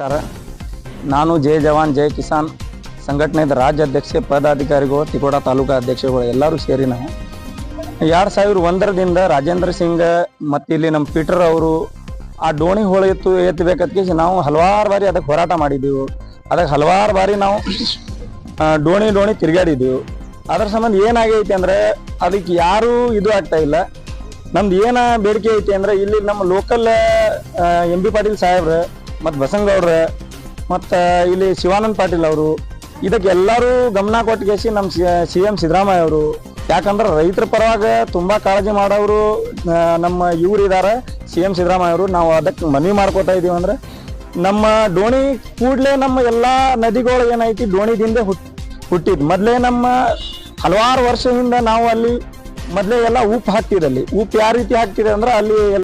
ನಮಸ್ಕಾರ. ನಾನು ಜೈ ಜವಾನ್, ಜೈ ಕಿಸಾನ್ ಸಂಘಟನೆದ ರಾಜ್ಯ ಅಧ್ಯಕ್ಷೆ, ಪದಾಧಿಕಾರಿಗಳು, ತಿಕೋಡ ತಾಲೂಕಾ ಅಧ್ಯಕ್ಷಗಳು ಎಲ್ಲರೂ ಸೇರಿ ನಾವು. ಎರಡು ಸಾವಿರ ಒಂದರದಿಂದ ರಾಜೇಂದ್ರ ಸಿಂಗ್ ಮತ್ತು ಇಲ್ಲಿ ನಮ್ಮ ಪೀಟರ್ ಅವರು ಆ ಡೋಣಿ ಹೋಳಿ ಎತ್ತು ಎತ್ತಬೇಕಂತ ನಾವು ಹಲವಾರು ಬಾರಿ ಅದಕ್ಕೆ ಹೋರಾಟ ಮಾಡಿದ್ದೆವು ಅದಕ್ಕೆ ಹಲವಾರು ಬಾರಿ ನಾವು ಡೋಣಿ ಡೋಣಿ ತಿರುಗಾಡಿದ್ದೆವು ಅದ್ರ ಸಂಬಂಧ ಏನಾಗೈತಿ ಅಂದರೆ ಅದಕ್ಕೆ ಯಾರೂ ಇದು ಆಗ್ತಾ ಇಲ್ಲ. ನಮ್ದು ಏನ ಬೇಡಿಕೆ ಐತಿ ಅಂದ್ರೆ ಇಲ್ಲಿ ನಮ್ಮ ಲೋಕಲ್ ಎಂ ಬಿ ಪಾಟೀಲ್ ಸಾಹೇಬ್ರ ಮತ್ತು ಬಸಂಗೌಡ್ರ, ಮತ್ತು ಇಲ್ಲಿ ಶಿವಾನಂದ ಪಾಟೀಲ್ ಅವರು, ಇದಕ್ಕೆ ಎಲ್ಲರೂ ಗಮನ ಕೊಟ್ಟಿಗೆಸಿ ನಮ್ಮ ಸಿ ಎಂ ಸಿದ್ದರಾಮಯ್ಯ ಅವರು. ಯಾಕಂದ್ರೆ ರೈತರ ಪರವಾಗಿ ತುಂಬ ಕಾಳಜಿ ಮಾಡೋರು ನಮ್ಮ ಇವ್ರು ಇದ್ದಾರೆ ಸಿ ಎಂ ಸಿದ್ದರಾಮಯ್ಯ ಅವರು. ನಾವು ಅದಕ್ಕೆ ಮನವಿ ಮಾಡ್ಕೋತಾ ಇದ್ದೀವಿ ಅಂದ್ರೆ, ನಮ್ಮ ಡೋಣಿ ಕೂಡಲೇ ನಮ್ಮ ಎಲ್ಲ ನದಿಗಳು ಏನೈತಿ ಡೋಣಿದಿಂದ ಹುಟ್, ಹುಟ್ಟಿದ್. ಮೊದಲೇ ನಮ್ಮ ಹಲವಾರು ವರ್ಷದಿಂದ ನಾವು ಅಲ್ಲಿ ಮೊದಲೇ ಎಲ್ಲ ಉಪ್ಪು ಹಾಕ್ತಿರಲ್ಲಿ ಉಪ್ಪು ಯಾವ ರೀತಿ ಹಾಕ್ತಿದೆ ಅಂದ್ರೆ ಅಲ್ಲಿ